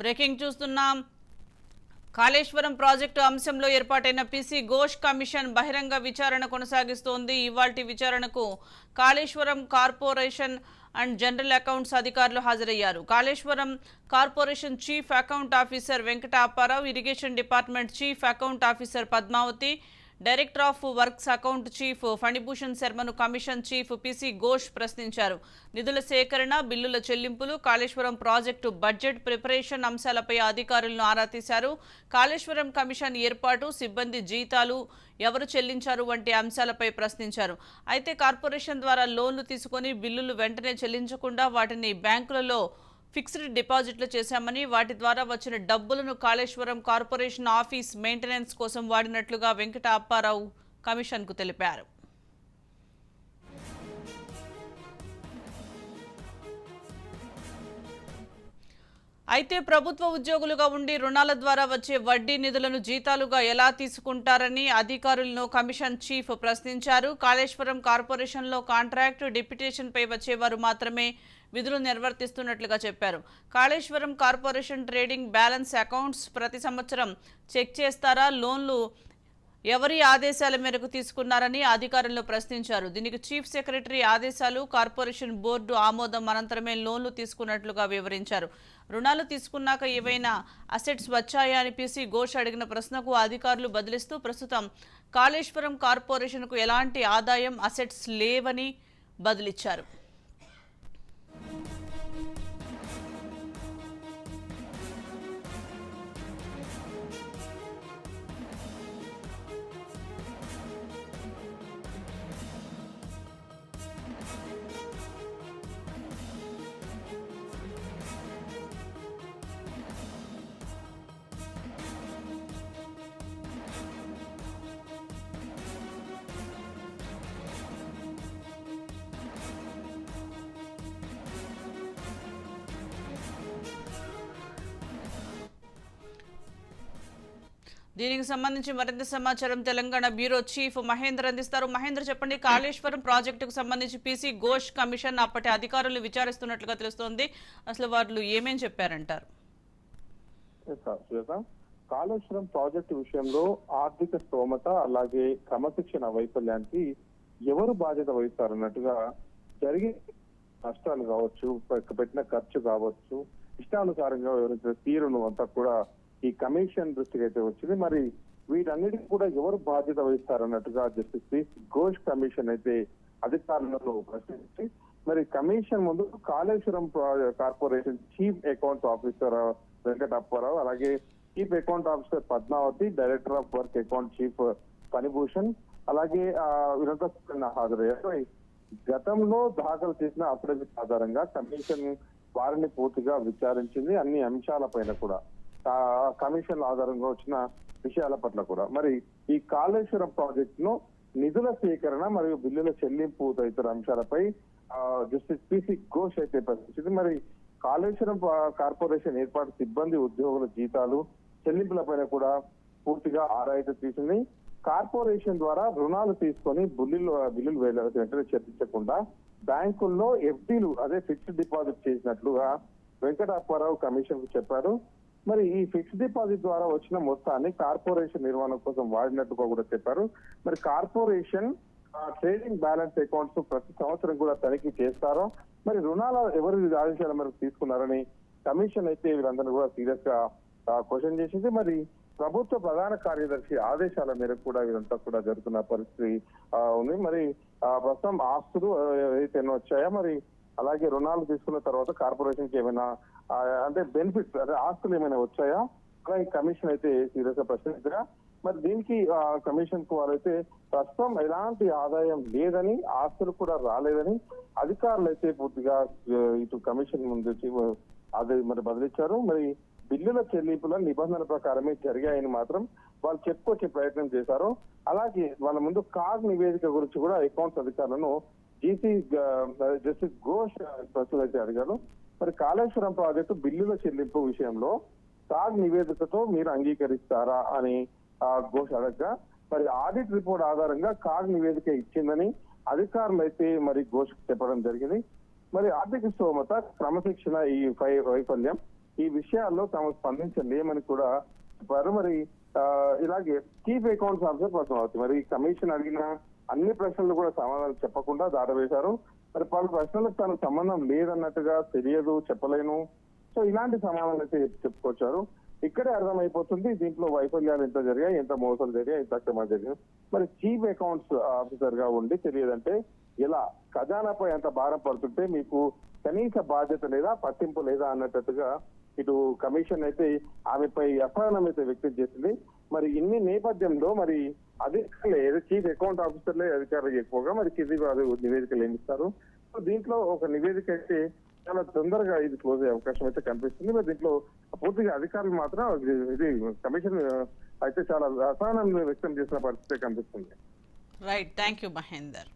Breaking చూస్తున్నాం. Kaleshwaram project అంశంలో ఏర్పాటైన పిసి ఘోష్ కమిషన్ బహిరంగ విచారణ కొనసాగిస్తోంది. ఇవాల్టి విచారణకు Kaleshwaram corporation and general accounts అధికారులు హాజరయ్యారు. Kaleshwaram corporation chief account officer Venkatapparao irrigation department chief account officer Padmavathi director of works account chief Phanibhushan శర్మను commission chief P C ప్రశ్నించారు. నిధుల సేకరణ బిల్లుల చెల్లింపులు కాళేశ్వరం ప్రాజెక్టు బడ్జెట్ ప్రిపరేషన్ అంశాలపై అధికారులను ఆరా తీశారు. కాళేశ్వరం కమిషన్ ఏర్పాటు సిబ్బంది జీతాలు ఎవరు చెల్లించారు వంటి అంశాలపై ప్రశ్నించారు. అయితే కార్పొరేషన్ ద్వారా లోన్లు తీసుకొని బిల్లులు వెంటనే చెల్లించకుండా వాటిని బ్యాంకులలో ఫిక్స్డ్ డిపాజిట్లు చేశామని వాటి ద్వారా వచ్చిన డబ్బులను కాళేశ్వరం కార్పొరేషన్ ఆఫీస్ మెయింటెనెన్స్ కోసం వాడినట్లుగా వెంకట అప్పారావు కమిషన్కు తెలిపారు. అయితే ప్రభుత్వ ఉద్యోగులుగా ఉండి రుణాల ద్వారా వచ్చే వడ్డీ నిధులను జీతాలుగా ఎలా తీసుకుంటారని అధికారులను కమిషన్ చీఫ్ ప్రశ్నించారు. కాళేశ్వరం కార్పొరేషన్లో కాంట్రాక్ట్ డిప్యుటేషన్పై వచ్చేవారు మాత్రమే విధులు నిర్వర్తిస్తున్నట్లుగా చెప్పారు. Kaleshwaram corporation trading balance accounts ప్రతి సంవత్సరం చెక్ చేస్తారా? లోన్లు ఎవరి ఆదేశాల మేరకు తీసుకున్నారని అధికారులను ప్రశ్నించారు. దీనికి చీఫ్ సెక్రటరీ ఆదేశాలు కార్పొరేషన్ బోర్డు ఆమోదం అనంతరమే లోన్లు తీసుకున్నట్లుగా వివరించారు. రుణాలు తీసుకున్నాక ఏవైనా అసెట్స్ వచ్చాయా అని పీసీ ఘోష్ అడిగిన ప్రశ్నకు అధికారులు బదిలిస్తూ ప్రస్తుతం కాళేశ్వరం కార్పొరేషన్కు ఎలాంటి ఆదాయం అసెట్స్ లేవని బదిలిచ్చారు. దీనికి సంబంధించి మరింత సమాచారం తెలంగాణ బ్యూరో చీఫ్ మహేందర్ అందిస్తారు. మహేందర్ చెప్పండి కాళేశ్వరం ప్రాజెక్టుకు సంబంధించి పీసీ ఘోష్ కమిషన్ అప్పటి అధికారులు విచారిస్తున్నట్లుగా తెలుస్తోంది. అసలు వాళ్ళు ఏమేం చెప్పారంటారు? కాళేశ్వరం ప్రాజెక్టు విషయంలో ఆర్థిక స్తోమత అలాగే క్రమశిక్షణ వైఫల్యానికి ఎవరు బాధ్యత వహిస్తారన్నట్టుగా జరిగే నష్టాలు కావచ్చు పెట్టిన ఖర్చు కావచ్చు ఇష్టానుసారంగా వివరించిన తీరును అంతా కూడా ఈ కమిషన్ దృష్టికి అయితే వచ్చింది. మరి వీటన్నిటికీ కూడా ఎవరు బాధ్యత వహిస్తారన్నట్టుగా జస్టిస్ పి ఘోష్ కమిషన్ అయితే అధికారులను ప్రశ్నించి మరి కమిషన్ ముందు కాళేశ్వరం ప్రా- corporation chief accounts officer Venkatapparao అలాగే chief account officer Padmavathi director of work account chief Phanibhushan అలాగే ఆ, వీరంతా హాజరయ్యారు. గతంలో దాఖలు చేసిన అఫిడవిట్ ఆధారంగా కమిషన్ వారిని పూర్తిగా విచారించింది అన్ని అంశాలపైన కూడా. కమిషన్ల కమిషన్ ఆధారంగా వచ్చిన విషయాల పట్ల కూడా. మరి ఈ కాళేశ్వరం ప్రాజెక్ట్ను నిధుల సేకరణ మరియు బిల్లుల చెల్లింపు తదితర అంశాలపై జస్టిస్ పిసి ఘోష్ అయితే ప్రశ్నించింది. మరి కాళేశ్వరం కార్పొరేషన్ ఏర్పాటు సిబ్బంది ఉద్యోగుల జీతాలు చెల్లింపులపైన కూడా పూర్తిగా ఆరాయిత తీసింది. కార్పొరేషన్ ద్వారా రుణాలు తీసుకొని బిల్లులు బిల్లులు వేల- వెంటనే చెల్లించకుండా బ్యాంకుల్లో ఎఫ్డీలు అదే ఫిక్స్డ్ డిపాజిట్ చేసినట్లుగా వెంకటప్పారావు కమిషన్కు చెప్పారు. మరి ఈ ఫిక్స్డ్ డిపాజిట్ ద్వారా వచ్చిన మొత్తాన్ని కార్పొరేషన్ నిర్వహణ కోసం వాడినట్టుగా కూడా చెప్పారు. మరి కార్పొరేషన్ ఆ, ట్రేడింగ్ బ్యాలెన్స్ అకౌంట్స్ ప్రతి సంవత్సరం కూడా తనిఖీ చేస్తారో. మరి రుణాల ఎవరు ఆదేశాల మేరకు తీసుకున్నారని కమిషన్ అయితే వీళ్ళందరూ కూడా సీరియస్గా క్వశ్చన్ చేసింది. మరి ప్రభుత్వ ప్రధాన కార్యదర్శి ఆదేశాల మేరకు కూడా వీరంతా కూడా జరుగుతున్న పరిస్థితి ఉంది. మరి ప్రస్తుతం ఆస్తులు ఏదైతే వచ్చాయో మరి అలాగే రుణాలు తీసుకున్న తర్వాత కార్పొరేషన్కి ఏమైనా అంటే బెనిఫిట్స్ అదే ఆస్తులు ఏమైనా వచ్చాయా? ఈ కమిషన్ అయితే సీరియస్గా ప్రశ్నించగా మరి దీనికి కమిషన్కు వారైతే ప్రస్తుతం ఎలాంటి ఆదాయం లేదని ఆస్తులు కూడా రాలేదని అధికారులు అయితే పూర్తిగా ఇటు కమిషన్ ముందు వచ్చి, అదే మరి బదిలిచ్చారు. మరి బిల్లుల చెల్లింపుల నిబంధనల ప్రకారమే జరిగాయని మాత్రం వాళ్ళు చెప్పుకొచ్చే ప్రయత్నం చేశారు. అలాగే వాళ్ళ ముందు కార్ నివేదిక గురించి కూడా అకౌంట్స్ అధికారులను జీసీ జస్టిస్ ఘోష్ ప్రశ్నలు అయితే అడిగారు. మరి కాళేశ్వరం ప్రాజెక్టు బిల్లుల చెల్లింపు విషయంలో సాగ్ నివేదికతో మీరు అంగీకరిస్తారా అని ఘోష్ అడగగా. మరి ఆడిట్ రిపోర్ట్ ఆధారంగా కాగ్ నివేదిక ఇచ్చిందని అధికారులు అయితే మరి ఘోష్ చెప్పడం జరిగింది. మరి ఆర్థిక స్తోమత క్రమశిక్షణ ఈ వైఫల్యం ఈ విషయాల్లో తాము స్పందించలేమని కూడా చెప్పారు. మరి ఇలాగే చీఫ్ అకౌంట్స్ ఆఫీసర్ పద్మావతి మరి కమిషన్ అడిగిన అన్ని ప్రశ్నలు కూడా సమాధానం చెప్పకుండా దాటవేశారు. మరి పలు ప్రశ్నలకు తనకు సంబంధం లేదన్నట్టుగా తెలియదు చెప్పలేను. సో ఇలాంటి సమాధానాలు అయితే చెప్పుకొచ్చారు. ఇక్కడే అర్థమైపోతుంది దీంట్లో వైఫల్యాలు ఎంత జరిగాయి ఎంత మోసాలు జరిగాయి ఎంత అక్రమాలు జరిగాయి. మరి చీఫ్ అకౌంట్స్ ఆఫీసర్గా ఉండి తెలియదంటే ఇలా ఖజానాపై ఎంత భారం పడుతుంటే మీకు కనీస బాధ్యత లేదా పట్టింపు లేదా అన్నట్టుగా ఇటు కమిషన్ అయితే ఆమెపై అసహనం అయితే వ్యక్తం చేసింది. మరి ఇన్ని నేపథ్యంలో మరి అధికారులు ఏదో చీఫ్ అకౌంట్ ఆఫీసర్లే అధికారులు ఎక్కువగా మరి కింది వారు నివేదికలు ఏమి ఇస్తారు సో దీంట్లో ఒక నివేదిక అయితే చాలా తొందరగా ఇది క్లోజ్ అయ్యే అవకాశం అయితే కనిపిస్తుంది. మరి దీంట్లో పూర్తిగా అధికారులు మాత్రం ఇది- ఇది కమిషన్ అయితే చాలా అసహనం వ్యక్తం చేసిన పరిస్థితి కనిపిస్తుంది. Right thank you Mahender